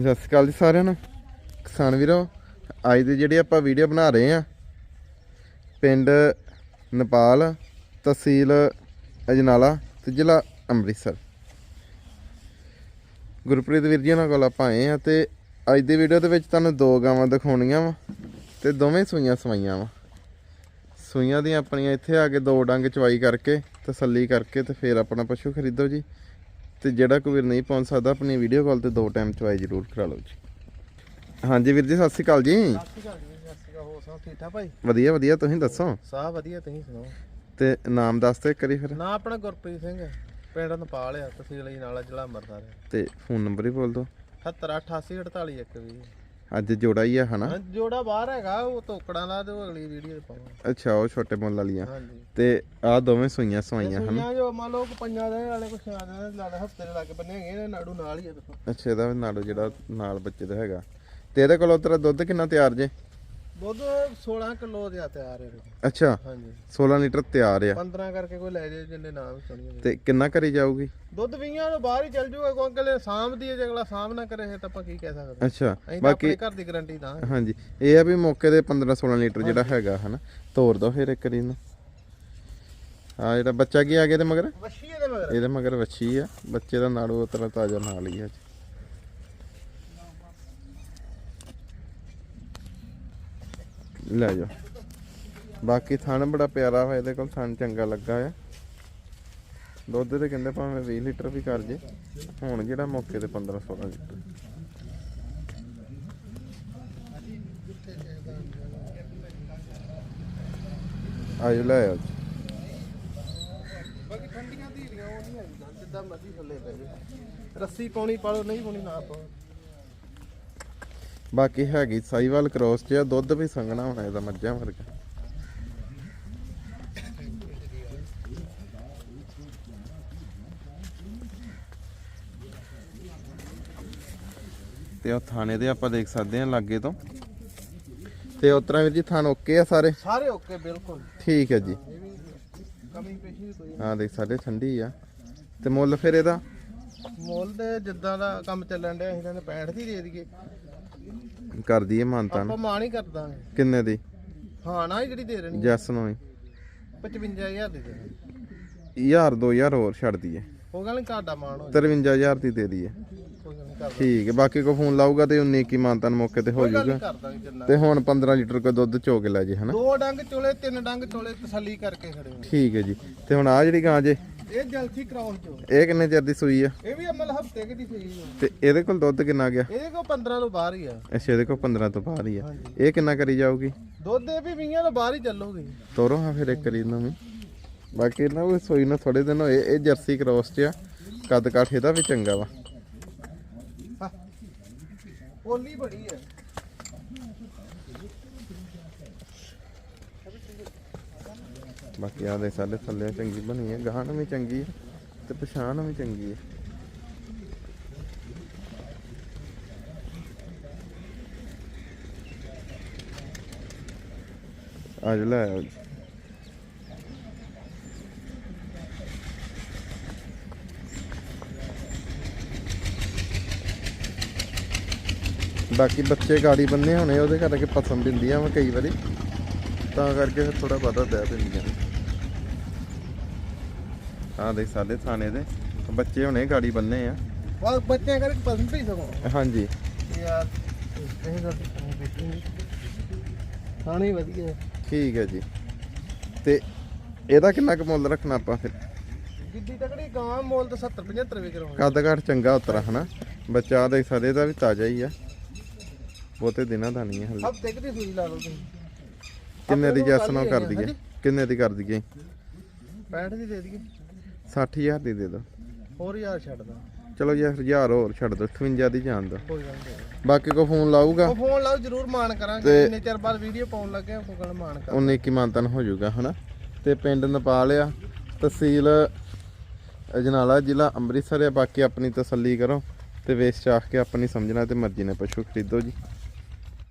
ਸਤਿ ਸ਼੍ਰੀ ਅਕਾਲ ਜੀ ਸਾਰਿਆਂ ਨੂੰ। ਕਿਸਾਨ ਵੀਰੋ, ਅੱਜ ਦੀ ਜਿਹੜੀ ਆਪਾਂ ਵੀਡੀਓ ਬਣਾ ਰਹੇ ਆ ਪਿੰਡ ਨੇਪਾਲ, ਤਹਿਸੀਲ ਅਜਨਾਲਾ ਤੇ ਜ਼ਿਲ੍ਹਾ ਅੰਮ੍ਰਿਤਸਰ। ਗੁਰਪ੍ਰੀਤ ਵੀਰ ਜੀ ਉਹਨਾਂ ਕੋਲ ਆਪਾਂ ਆਏ ਆ ਤੇ ਅੱਜ ਦੀ ਵੀਡੀਓ ਦੇ ਵਿੱਚ ਤੁਹਾਨੂੰ ਦੋ ਗਾਵਾਂ ਦਿਖਾਉਣੀਆਂ ਵਾ ਤੇ ਦੋਵੇਂ ਸੂਈਆਂ ਸਵਾਈਆਂ ਵਾ। ਸੂਈਆਂ ਦੀਆਂ ਆਪਣੀਆਂ ਇੱਥੇ ਆ ਕੇ ਦੋ ਡੰਗ ਚਵਾਈ ਕਰਕੇ ਤਸੱਲੀ ਕਰਕੇ ਤੇ ਫਿਰ ਆਪਣਾ ਪਸ਼ੂ ਖਰੀਦੋ ਜੀ। ਤੇ ਜਿਹੜਾ ਕੋਈ ਵੀਰ ਨਹੀਂ ਪਹੁੰਚ ਸਕਦਾ ਆਪਣੀ ਵੀਡੀਓ ਕਾਲ ਤੇ ਦੋ ਟਾਈਮ ਚਵਾਈ ਜ਼ਰੂਰ ਕਰਾ ਲਓ ਜੀ। ਹਾਂਜੀ ਵੀਰ ਜੀ ਸਤਿ ਸ਼੍ਰੀ ਅਕਾਲ ਜੀ। ਸਤਿ ਸ਼੍ਰੀ ਅਕਾਲ ਜੀ ਸਤਿ ਸ਼੍ਰੀ ਅਕਾਲ ਹੋਰ ਸਭ ਠੀਕ ਠਾਕ ਭਾਈ? ਵਧੀਆ ਵਧੀਆ ਤੁਸੀਂ ਦੱਸੋ? ਸਭ ਵਧੀਆ ਤੁਸੀਂ ਸੁਣਾਓ? ਤੇ ਨਾਮ ਦੱਸ ਤੇ ਕਰੀ ਫਿਰ। ਨਾ ਆਪਣਾ ਗੁਰਪ੍ਰੀਤ ਸਿੰਘ ਪਿੰਡ ਨਪਾਲ ਆ ਤਹਿਸੀਲ ਜੀ ਨਾਲ ਜ਼ਿਲ੍ਹਾ ਅੰਮ੍ਰਿਤਸਰ। ਤੇ ਫੋਨ ਨੰਬਰ ਹੀ ਬੋਲ ਦਿਓ। 78 88 48 120 ਅੱਜ ਜੋੜਾ ਹੀ ਆ ਹਨਾ? ਹਾਂ ਜੋੜਾ ਬਾਹਰ ਹੈਗਾ ਉਹ ਤੋਕੜਾਂ ਦਾ ਤੇ ਉਹ ਅਗਲੀ ਵੀਡੀਓ ਤੇ ਪਾਵਾਂ ਅੱਛਾ ਉਹ ਛੋਟੇ ਮੁੱਲ ਵਾਲੀਆਂ। ਹਾਂਜੀ। ਤੇ ਆ ਦੋਵੇਂ ਸੂਈਆਂ ਸਵਾਈਆਂ ਹਨਾ ਸੁਈਆਂ ਜੋ ਮੰਨ ਲਓ ਕਿ ਪੰਜਾਂ ਦੇ ਵਾਲੇ ਕੁਛ ਆ ਦੇ ਲਾੜੇ ਹਫ਼ਤੇ ਦੇ ਲੱਗ ਬੰਨੇ ਹੈਗੇ ਨੇ ਨਾੜੂ ਨਾਲ ਹੀ ਆ ਦੇਖੋ। ਅੱਛਾ ਇਹਦਾ ਨਾੜੋ ਜਿਹੜਾ ਨਾਲ ਬੱਚੇ ਦਾ ਹੈਗਾ। ਤੇ ਇਹਦੇ ਕੋਲ ਤੇਰਾ ਦੁੱਧ ਕਿੰਨਾ ਤਿਆਰ ਜੇ? ਦੁੱਧ 16 ਕਿਲੋ ਦੇ ਆ ਤਿਆਰ ਹੈ ਅੱਛਾ। ਹਾਂਜੀ। 16 ਲੀਟਰ ਤਿਆਰ ਆ। 15 ਕਰਕੇ ਕੋਈ ਲੈ ਜੇ ਜਿੰਨੇ ਨਾਮ ਸੁਣੀਏ ਤੇ ਕਿੰਨਾ ਕਰੀ ਜਾਊਗੀ? ਦੁੱਧ ਵੀਆਂ ਤੋਂ ਬਾਹਰ ਹੀ ਚੱਲ ਜੂਗਾ ਕੋਈ ਅੰਕਲ ਸਾਂਭ ਦੀ ਜੇ ਅਗਲਾ ਸਾਂਭ ਨਾ ਕਰੇ ਤਾਂ ਆਪਾਂ ਕੀ ਕਹਿ ਸਕਦੇ ਅੱਛਾ ਅਸੀਂ ਤਾਂ ਬਾਕੀ ਆਪਣੇ ਘਰ ਦੀ ਗਾਰੰਟੀ ਦਾ ਹਾਂਜੀ ਇਹ ਆ ਵੀ ਮੌਕੇ ਦੇ 15 16 ਲੀਟਰ ਜਿਹੜਾ ਹੈਗਾ ਹਨਾ ਤੋਰ ਦੋ ਫਿਰ ਇੱਕ ਵਾਰੀ ਇਹਨੂੰ। ਆ ਜਿਹੜਾ ਬੱਚਾ ਕੀ ਆ ਗਿਆ ਤੇ ਮਗਰ? ਵਸ਼ੀ ਇਹਦੇ ਮਗਰ। ਇਹਦੇ ਮਗਰ ਵੱਛੀ ਆ। ਬੱਚੇ ਦਾ ਨਾੜੂ ਉਤਰਾ ਤਾਜ਼ਾ ਨਾਲ ਹੀ ਆ ਅੱਜ। ਲੈ ਜਾ ਬਾਕੀ ਥਣ ਬੜਾ ਪਿਆਰਾ ਹੋਇਆ ਇਹਦੇ ਕੋਲ ਥਣ ਚੰਗਾ ਲੱਗਾ ਆ ਦੁੱਧ ਤੇ ਕਹਿੰਦੇ ਭਾਵੇਂ 20 ਲੀਟਰ ਵੀ ਕਰ ਜੇ, ਹੁਣ ਜਿਹੜਾ ਮੌਕੇ ਤੇ 15 16 ਲੀਟਰ। ਆਜੋ ਲੈ ਆ ਜੀ। ਬਾਕੀ ਠੰਡੀਆਂ ਧੀਰੀਆਂ ਉਹ ਨਹੀਂ ਆਈਆਂ ਜਿੱਦਾਂ ਮਰਜ਼ੀ ਥੱਲੇ ਪੈ ਜਾਏ ਰੱਸੀ ਪਾਉਣੀ ਪਾਲੋ, ਨਹੀਂ ਪਾਉਣੀ ਨਾ ਪਾਓ। ਬਾਕੀ ਹੈਗੀ ਸਾਈਵਾਲ ਕ੍ਰੋਸ ਚ ਦੁੱਧ ਵੀ ਸੰਘਣਾ ਹੋਣਾ ਇਹਦਾ ਮੱਝਾਂ ਵਰਗਾ। ਤੇ ਉਹ ਥਾਣੇ ਦੇ ਆਪਾਂ ਦੇਖ ਸਕਦੇ ਹਾਂ ਲਾਗੇ ਤੋਂ। ਤੇ ਉਸ ਤਰ੍ਹਾਂ ਵੀਰ ਜੀ ਥਾਣ ਓਕੇ ਆ ਸਾਰੇ? ਸਾਰੇ ਓਕੇ ਬਿਲਕੁਲ। ਠੀਕ ਹੈ ਜੀ। ਕਮੀ ਪੇਸ਼ੀ ਕੋਈ ਹਾਂ ਦੇਖ ਸਾਡੇ ਠੰਡੀ ਆ। ਤੇ ਮੁੱਲ ਫਿਰ ਇਹਦਾ। ਮੁੱਲ ਦੇ ਜਿੱਦਾਂ ਦਾ ਕੰਮ ਚੱਲਣ ਡਿਆ ਅਸੀਂ ਕਹਿੰਦੇ 65 ਦੀ ਦੇ ਦਈਏ। ਕਰ ਦਈਏ ਮਾਨਤਾਨ ਆਪਾਂ ਮਾਣ ਹੀ ਕਰ ਦਾਂਗੇ। ਕਿੰਨੇ ਦੀ? ਹਾਂ ਨਾ ਹੀ ਜਿਹੜੀ ਦੇ ਦੇਣੀ। ਜੱਸ ਨੂੰ ਹੀ 55000 ਦੀ ਦੇ। ਹਜ਼ਾਰ 2000 ਹੋਰ ਛੱਡ ਦਈਏ ਉਹ ਗੱਲ ਨੀ ਤੁਹਾਡਾ ਮਾਣ ਹੋ 53000 ਦੀ ਦੇ ਦਈਏ। ਠੀਕ ਹੈ ਬਾਕੀ ਕੋ ਫੋਨ ਲਾਊਗਾ ਤੇ 19 ਕੀ ਮਾਨਤਾਨ ਮੌਕੇ ਤੇ ਹੋ ਜਾਊਗਾ। ਤੇ ਹੁਣ 15 ਲੀਟਰ ਕੋ ਦੁੱਧ ਚੋ ਕੇ ਲੈ ਜੇ ਹਨਾ? ਦੋ ਡੰਗ ਚੋਲੇ ਤਿੰਨ ਡੰਗ ਚੋਲੇ ਤਸੱਲੀ ਕਰਕੇ ਖੜੇ ਠੀਕ ਹੈ ਜੀ। ਤੇ ਹੁਣ ਆ ਜਿਹੜੀ ਗਾਂ ਜੇ ਇਹ ਕਰਾਉਣ ਕਿੰਨੇ ਚਿਰ ਦੀ ਸੂਈ ਆ? ਇਹ ਵੀ ਅਮਲ ਹਫ਼ਤੇ ਕਿ ਦੀ ਸਹੀ ਹੈ ਤੇ ਇਹਦੇ ਕੋਲ ਦੁੱਧ ਕਿੰਨਾ ਗਿਆ? ਇਹਦੇ ਕੋ 15 ਤੋਂ ਬਾਹਰ ਹੀ ਆ। ਅੱਛਾ ਇਹਦੇ ਕੋਲ 15 ਤੋਂ ਬਾਹਰ ਹੀ ਆ। ਇਹ ਕਿੰਨਾ ਕਰੀ ਜਾਊਗੀ? ਦੁੱਧ ਇਹ ਵੀ 20 ਤੋਂ ਬਾਹਰ ਹੀ ਚੱਲੂਗੀ। ਤੋਰੋ ਹਾਂ ਫਿਰ ਇੱਕ ਕਰੀ ਨੂੰ ਬਾਕੀ ਨਾ ਉਹ ਸੂਈ ਨੂੰ ਥੋੜੇ ਦਿਨ ਹੋਏ ਇਹ ਜਰਸੀ ਕ੍ਰੋਸ ਚ ਆ। ਕੱਦ ਕਾਠ ਇਹਦਾ ਵੀ ਚੰਗਾ ਵਾ। ਓਲੀ ਬੜੀ ਹੈ ਬਾਕੀ ਆ ਦੇ ਸਾਡੇ ਥੱਲੇ ਚੰਗੀ ਬਣੀ ਹੈ ਗਾਹਣ ਵੀ ਚੰਗੀ ਹੈ ਤੇ ਪਛਾਣ ਵੀ ਚੰਗੀ ਹੈ। ਅੱਜ ਲੈ ਆਓ ਜੀ ਬਾਕੀ ਬੱਚੇ ਗਾੜੀ ਬੰਨੇ ਹੋਣੇ, ਉਹਦੇ ਕਰਕੇ ਪਸੰਦ ਦਿੰਦੀਆਂ ਵਾ ਕਈ ਵਾਰੀ। ਤਾਂ ਕਰਕੇ ਫਿਰ ਥੋੜਾ ਬਹੁਤਾ ਦੇ ਦਿੰਦੀਆਂ ਹਾਂ ਦੇਖ ਸਾਡੇ ਥਾਣੇ ਦੇ ਬੱਚੇ ਹੁਣੇ ਗਾੜੀ ਬੰਨੇ ਆ। ਵਾ ਬੱਚਿਆਂ ਕਰਕੇ ਪਸੰਦ ਹੀ ਸਗੋਂ। ਹਾਂਜੀ। ਯਾਰ ਇਹ ਵਧੀਆ। ਠੀਕ ਹੈ ਜੀ। ਤੇ ਇਹਦਾ ਕਿੰਨਾ ਕੁ ਮੁੱਲ ਰੱਖਣਾ ਆਪਾਂ ਫਿਰ? ਜਿੱਦੀ ਤਕੜੀ ਗਾਂ ਮੋਲ ਤਾਂ 70 75 ਵਿਕਰ ਹੋਣਾ ਕੱਦ ਕਾਠ ਚੰਗਾ ਉਤਰਾ ਹਨਾ? ਬੱਚਾ ਦੇਖ ਸਾਡੇ ਦਾ ਵੀ ਤਾਜ਼ਾ ਹੀ ਆ। ਬਹੁਤੇ ਦਿਨਾਂ ਦਾ ਨਹੀਂ ਹੈ ਹਲੇ। ਹਫ਼ਤੇ ਕਿ ਦੀ ਸੂਈ ਲਾ ਲਓ ਤੁਸੀਂ। ਕਿੰਨੇ ਦੀ ਜੈਸ ਨਾਲ ਕਰ ਦਈਏ? ਕਿੰਨੇ ਦੀ ਕਰ ਦਈਏ? 65 ਦੀ ਦੇ ਦਈਏ। 60000 ਦੀ ਦੇ ਦੋ ਹੋਰ ਯਾਰ ਛੱਡ ਦਾਂ। ਚਲੋ ਯਾਰ 1000 ਹੋਰ ਛੱਡ ਦੋ 58 ਦੀ ਜਾਣ ਦੋ ਬਾਕੀ ਕੋ ਫੋਨ ਲਾਊਗਾ? ਉਹ ਫੋਨ ਲਾਓ ਜਰੂਰ ਮਾਨ ਕਰਾਂਗੇ। ਇੰਨੇ ਚਿਰ ਬਾਅਦ ਵੀਡੀਓ ਪਾਉਣ ਲੱਗੇ ਕੋਈ ਗੱਲ ਮਾਨ ਕਰ ਉਨੇ ਕੀ ਮਾਨਤਨ ਹੋ ਜਾਊਗਾ ਹਨਾ? ਤੇ ਪਿੰਡ ਨੇਪਾਲ ਆ ਤਹਿਸੀਲ ਅਜਨਾਲਾ ਜ਼ਿਲ੍ਹਾ ਅੰਮ੍ਰਿਤਸਰ ਆ। ਬਾਕੀ ਆਪਣੀ ਤਸੱਲੀ ਕਰੋ ਤੇ ਵੇਚ ਚਾਖ ਕੇ ਆਪਣੀ ਸਮਝਣਾ ਤੇ ਮਰਜ਼ੀ ਨਾਲ ਪਸ਼ੂ ਖਰੀਦੋ ਜੀ।